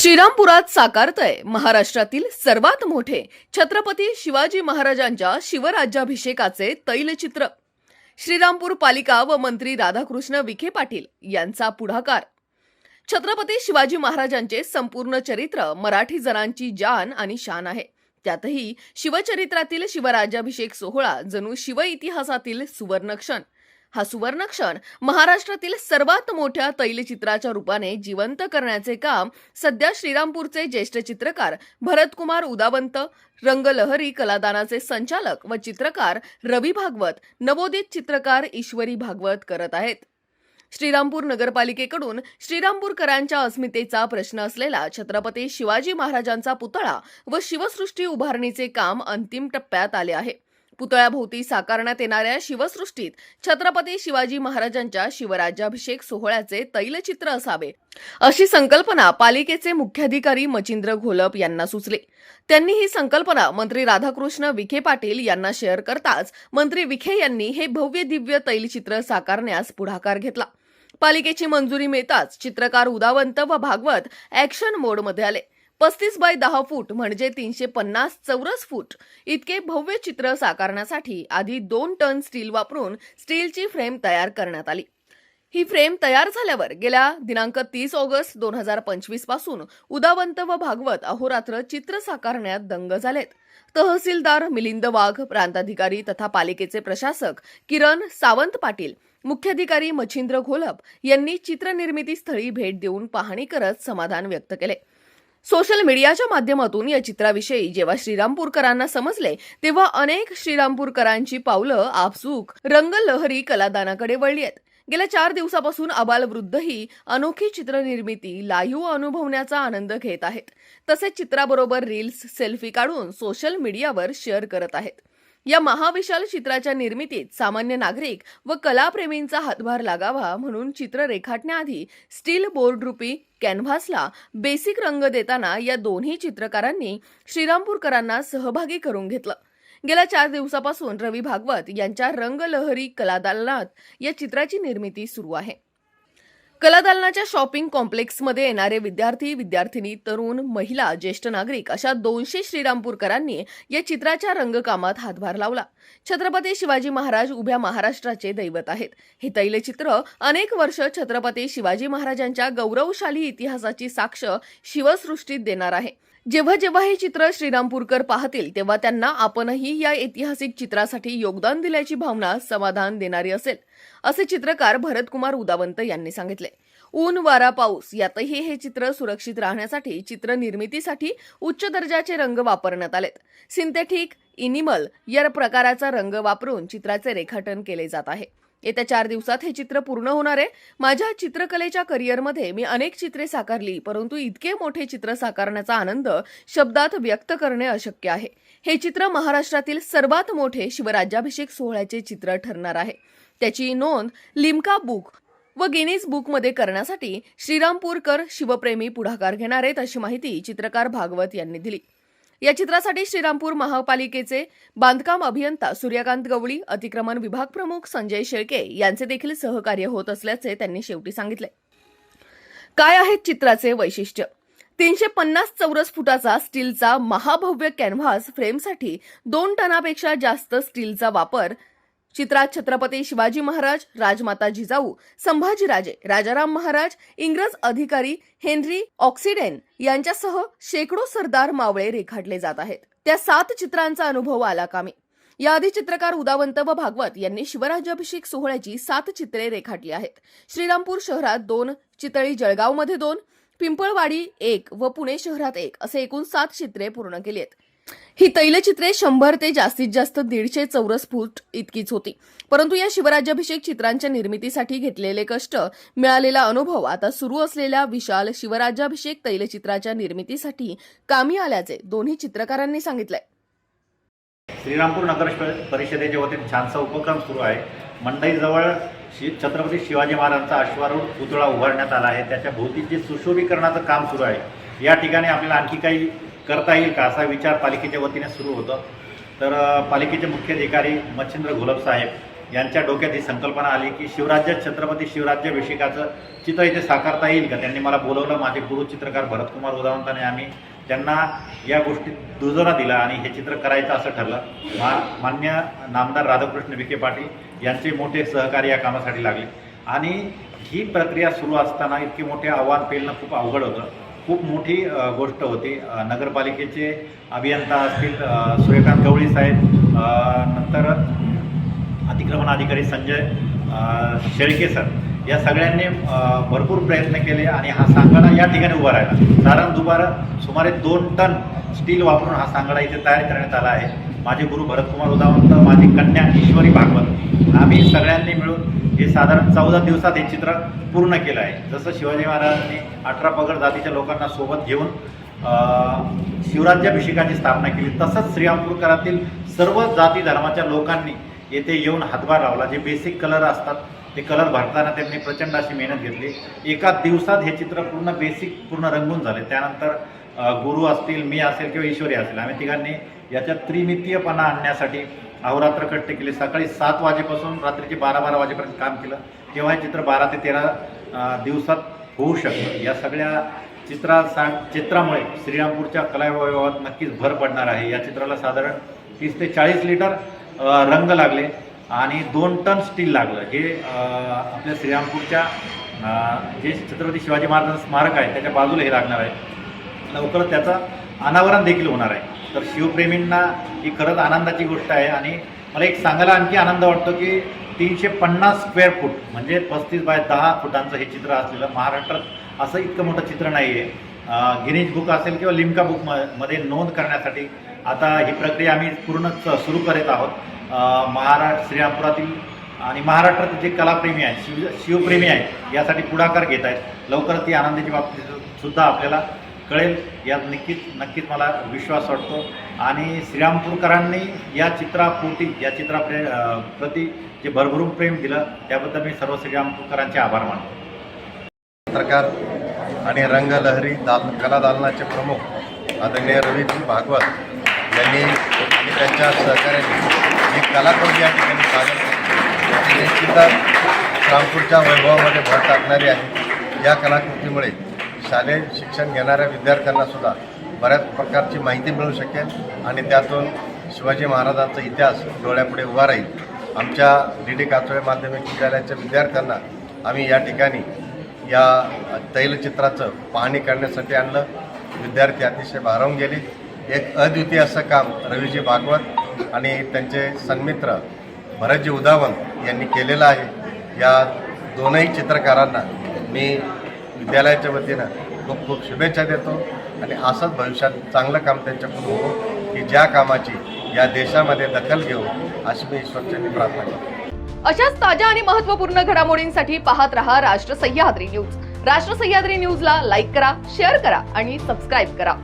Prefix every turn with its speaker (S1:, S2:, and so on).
S1: श्रीरामपुरात साकारतय महाराष्ट्रातील सर्वात मोठे छत्रपती शिवाजी महाराजांच्या शिवराज्याभिषेकाचे तैलचित्र. श्रीरामपूर पालिका व मंत्री राधाकृष्ण विखे पाटील यांचा पुढाकार. छत्रपती शिवाजी महाराजांचे संपूर्ण चरित्र मराठी जनांची जान आणि शान आहे. त्यातही शिवचरित्रातील शिवराज्याभिषेक सोहळा जणू शिव इतिहासातील सुवर्णक्षण. हा सुवर्णक्षण महाराष्ट्रातील सर्वात मोठ्या तैलचित्राच्या रूपाने जिवंत करण्याचे काम सध्या श्रीरामपूरचे ज्येष्ठ चित्रकार भरतकुमार उदावंत रंगलहरी कलादानाचे संचालक व चित्रकार रवी भागवत नवोदित चित्रकार ईश्वरी भागवत करत आहेत. श्रीरामपूर नगरपालिकेकडून श्रीरामपूरकरांच्या अस्मितेचा प्रश्न असलेला छत्रपती शिवाजी महाराजांचा पुतळा व शिवसृष्टी उभारणीचे काम अंतिम टप्प्यात आले आहे. पुतळ्याभोवती साकारण्यात येणाऱ्या शिवसृष्टीत छत्रपती शिवाजी महाराजांच्या शिवराज्याभिषेक सोहळ्याचे तैलचित्र असावे. अशी संकल्पना पालिकेचे मुख्याधिकारी मचिंद्र घोलप यांना सुचले. त्यांनी ही संकल्पना मंत्री राधाकृष्ण विखे पाटील यांना शेअर करताच मंत्री विखे यांनी हे भव्य दिव्य तैलचित्र साकारण्यास पुढाकार घेतला. पालिकेची मंजुरी मिळताच चित्रकार उदावंत व भागवत ऍक्शन मोडमध्ये आले. पस्तीस बाय दहा फूट म्हणजे तीनशे पन्नास चौरस फूट. इतके भव्य चित्र साकारण्यासाठी आधी दोन टन स्टील वापरून स्टीलची फ्रेम तयार करण्यात आली. ही फ्रेम तयार झाल्यावर गेल्या दिनांक तीस ऑगस्ट दोन हजार पंचवीसपासून उदावंत व भागवत अहोरात्र चित्र साकारण्यात दंग झालेत. तहसीलदार मिलिंद वाघ प्रांताधिकारी तथा पालिकेचे प्रशासक किरण सावंत पाटील मुख्याधिकारी मच्छिंद्र घोलप यांनी चित्रनिर्मिती स्थळी भेट देऊन पाहणी करत समाधान व्यक्त केले. सोशल मीडियाच्या माध्यमातून या चित्राविषयी जेव्हा श्रीरामपूरकरांना समजले तेव्हा अनेक श्रीरामपूरकरांची पावलं आपसूक रंगलहरी कलादानाकडे वळली आहेत. गेल्या चार दिवसापासून अबालवृद्धही अनोखी चित्रनिर्मिती लाईव्ह अनुभवण्याचा आनंद घेत आहेत. तसेच चित्राबरोबर रील्स सेल्फी काढून सोशल मीडियावर शेअर करत आहेत. या महाविशाल चित्राच्या निर्मितीत सामान्य नागरिक व कलाप्रेमींचा हातभार लागावा म्हणून चित्र रेखाटण्याआधी स्टील बोर्ड रूपी कॅनव्हासला बेसिक रंग देताना या दोन्ही चित्रकारांनी श्रीरामपूरकरांना सहभागी करून घेतलं. गेल्या चार दिवसापासून रवी भागवत यांच्या रंगलहरी कलादालनात या चित्राची निर्मिती सुरू आहे. कलादालनाच्या शॉपिंग कॉम्प्लेक्समध्ये येणारे विद्यार्थी विद्यार्थिनी तरुण महिला ज्येष्ठ नागरिक अशा दोनशे श्रीरामपूरकरांनी या चित्राच्या रंगकामात हातभार लावला. छत्रपती शिवाजी महाराज उभ्या महाराष्ट्राचे दैवत आहेत. हे तैलचित्र अनेक वर्ष छत्रपती शिवाजी महाराजांच्या गौरवशाली इतिहासाची साक्ष शिवसृष्टीत देणार आहे. जेव्हा जेव्हा हे चित्र श्रीरामपूरकर पाहतील तेव्हा त्यांना आपणही या ऐतिहासिक चित्रासाठी योगदान दिल्याची भावना समाधान देणारी असेल असे चित्रकार भरतकुमार उदावंत यांनी सांगितले. ऊन वारा पाऊस यातही हे चित्र सुरक्षित राहण्यासाठी चित्र निर्मितीसाठी उच्च दर्जाचे रंग वापरण्यात आलेत. सिंथेटिक इनिमल या प्रकाराचा रंग वापरून चित्राचे रेखाटन केले जात आहे. येत्या चार दिवसात हे चित्र पूर्ण होणार आहे. माझ्या चित्रकलेच्या करिअरमध्ये मी अनेक चित्रे साकारली परंतु इतके मोठे चित्र साकारण्याचा आनंद शब्दात व्यक्त करणे अशक्य आहे. हे चित्र महाराष्ट्रातील सर्वात मोठे शिवराज्याभिषेक सोहळ्याचे चित्र ठरणार आहे. त्याची नोंद लिम्का बुक व गिनीज बुकमध्ये करण्यासाठी श्रीरामपूरकर शिवप्रेमी पुढाकार घेणार आहेत अशी माहिती चित्रकार भागवत यांनी दिली. या चित्रासाठी श्रीरामपूर महापालिकेचे बांधकाम अभियंता सूर्यकांत गवळी अतिक्रमण विभाग प्रमुख संजय शेळके यांचे देखील सहकार्य होत असल्याचे त्यांनी शेवटी सांगितले. काय आहेत चित्राचे वैशिष्ट्य? तीनशे पन्नास चौरस फुटाचा स्टीलचा महाभव्य कॅनव्हास फ्रेमसाठी दोन टनापेक्षा जास्त स्टीलचा वापर चित्रात छत्रपती शिवाजी महाराज राजमाता जिजाऊ संभाजीराजे राजाराम महाराज इंग्रज अधिकारी हेनरी ऑक्सिडेन यांच्यासह शेकडो सरदार मावळे रेखाटले जात आहेत. त्या सात चित्रांचा अनुभव आला कामी. याआधी चित्रकार उदावंत व भागवत यांनी शिवराज्याभिषेक सोहळ्याची सात चित्रे रेखाटली आहेत. श्रीरामपूर शहरात दोन चितळी जळगावमध्ये दोन पिंपळवाडी एक व पुणे शहरात एक असे एकूण सात चित्रे पूर्ण केली आहेत. ही तैलचित्रे शंभर ते जास्तीत जास्त दीडशे चौरस फूट इतकीच होती. परंतु या शिवराज्याभिषेक चित्रांच्या निर्मितीसाठी घेतलेले कष्ट मिळालेला अनुभव आता सुरू असलेल्या विशाल शिवराज्याभिषेक तैलचित्राच्या निर्मितीसाठी कामी आल्याचे दोन्ही चित्रकारांनी सांगितलंय.
S2: श्रीरामपूर नगर परिषदेच्या वतीने छानसा उपक्रम सुरू आहे. मंडईजवळ शि छत्रपती शिवाजी महाराजांचा अश्वारूढ पुतळा उभारण्यात आला आहे. त्याच्या भोवतीचे सुशोभीकरणाचं काम सुरू आहे. या ठिकाणी आपल्याला आणखी काही करता येईल का असा विचार पालिकेच्या वतीने सुरू होतं. तर पालिकेचे मुख्य अधिकारी मच्छिंद्र घोलप साहेब यांच्या डोक्यात ही संकल्पना आली की शिवराज्य छत्रपती शिवराज्याभिषेकाचं चित्र इथे साकारता येईल का? त्यांनी मला बोलवलं माझे गुरु चित्रकार भरतकुमार उदावंताने आम्ही त्यांना या गोष्टीत दुजोरा दिला आणि हे चित्र करायचं असं ठरलं. मा मान्य नामदार राधाकृष्ण विखे पाटील यांचे मोठे सहकारी या कामासाठी लागले. आणि ही प्रक्रिया सुरू असताना इतके मोठे आव्हान पेलणं खूप अवघड होतं. खूप मोठी गोष्ट होती. नगरपालिकेचे अभियंता असतील सूर्यकांत गवळी साहेब नंतर अतिक्रमण अधिकारी संजय शेळके सर या सगळ्यांनी भरपूर प्रयत्न केले आणि हा सांगाडा या ठिकाणी उभा राहिला. साधारण दुबारा सुमारे दोन टन स्टील वापरून हा सांगाडा इथे तयार करण्यात आला आहे. माझे गुरु भरतकुमार उदावंत माझी कन्या ईश्वरी भागवत आम्ही सगळ्यांनी मिळून हे साधारण चौदा दिवसात हे चित्र पूर्ण केलं आहे. जसं शिवाजी महाराजांनी अठरा पगड जातीच्या लोकांना सोबत घेऊन शिवराज्याभिषेकाची स्थापना केली. तसंच श्रीरामपूरकरातील सर्व जाती धर्माच्या लोकांनी येथे येऊन हातभार लावला. जे बेसिक कलर असतात ते कलर भरताना त्यांनी प्रचंड अशी मेहनत घेतली. एका दिवसात हे चित्र पूर्ण बेसिक पूर्ण रंगून झाले. त्यानंतर गुरु असतील मी असेल किंवा ईश्वरी असेल आम्ही तिघांनी याच्यात त्रिमितीयपणा आणण्यासाठी अहोरात्र कट्टे केले. सकाळी सात वाजेपासून रात्रीचे बारा बारा वाजेपर्यंत काम केलं. तेव्हा हे चित्र बारा ते तेरा दिवसात होऊ शकतं. या सगळ्या चित्रा सा चित्रामुळे श्रीरामपूरच्या कलावैभवात नक्कीच भर पडणार आहे. या चित्राला साधारण तीस ते चाळीस लिटर रंग लागले आणि दोन टन स्टील लागलं. हे आपल्या श्रीरामपूरच्या जे छत्रपती शिवाजी महाराजांचं स्मारक आहे त्याच्या बाजूला हे लागणार आहे. लवकरच त्याचं अनावरण देखील होणार आहे. तर शिवप्रेमींना ही खरंच आनंदाची गोष्ट आहे. आणि मला एक सांगायला आणखी आनंद वाटतो की तीनशे पन्नास स्क्वेअर फूट म्हणजे पस्तीस बाय दहा फुटांचं हे चित्र असलेलं महाराष्ट्रात असं इतकं मोठं चित्र नाही आहे गिनीज बुक असेल किंवा लिमका बुक म मध्ये नोंद करण्यासाठी आता ही प्रक्रिया आम्ही पूर्ण च- सुरू करत आहोत. महाराष्ट्र श्रीरामपुरातील आणि महाराष्ट्रातील जे कलाप्रेमी आहेत शिव शिवप्रेमी आहेत यासाठी पुढाकार घेत आहेत. लवकरच ती आनंदाची बाबतीत सुद्धा आपल्याला कळेल. यात नक्कीच नक्कीच मला विश्वास वाटतो. आणि श्रीरामपूरकरांनी या चित्रापोटी या चित्रा प्रे प्रती जे भरभरून प्रेम दिलं त्याबद्दल मी सर्व श्रीरामपूरकरांचे आभार मानतो.
S3: पत्रकार आणि रंगलहरी दाल कला दालनाचे प्रमुख आदरणीय रवीजी भागवत यांनी आणि त्यांच्या सहकार्याने जी कलाकृती या ठिकाणी सादर केली निश्चितच रामपूरच्या वैभवामध्ये भर टाकणारी आहे. या कलाकृतीमुळे शालेय शिक्षण घेणाऱ्या विद्यार्थ्यांना सुद्धा बऱ्याच प्रकारची माहिती मिळू शकेल आणि त्यातून शिवाजी महाराजांचा इतिहास डोळ्यापुढे उभा राहील. आमच्या डी डी काचोळे माध्यमिक विद्यालयाच्या विद्यार्थ्यांना आम्ही या ठिकाणी या तैलचित्राचं पाहणी करण्यासाठी आणलं. विद्यार्थी अतिशय भारावून गेले. एक अद्वितीय असं काम रवीजी भागवत आणि त्यांचे सन्मित्र भरतजी उदावंत यांनी केलेलं आहे. या दोनही चित्रकारांना मी विद्यालयाच्या वतीनं खूप खूप शुभेच्छा देतो. आणि असंच भविष्यात चांगलं काम त्यांच्याकडून हो की ज्या कामाची या देशामध्ये दखल घेऊ अशी मी ईश्वरचरणी प्रार्थना करतो.
S1: अशाच ताज्या आणि महत्त्वपूर्ण घडामोडींसाठी पाहत रहा राष्ट्र सह्याद्री न्यूज. राष्ट्र सह्याद्री न्यूजला लाईक करा शेअर करा आणि सबस्क्राईब करा.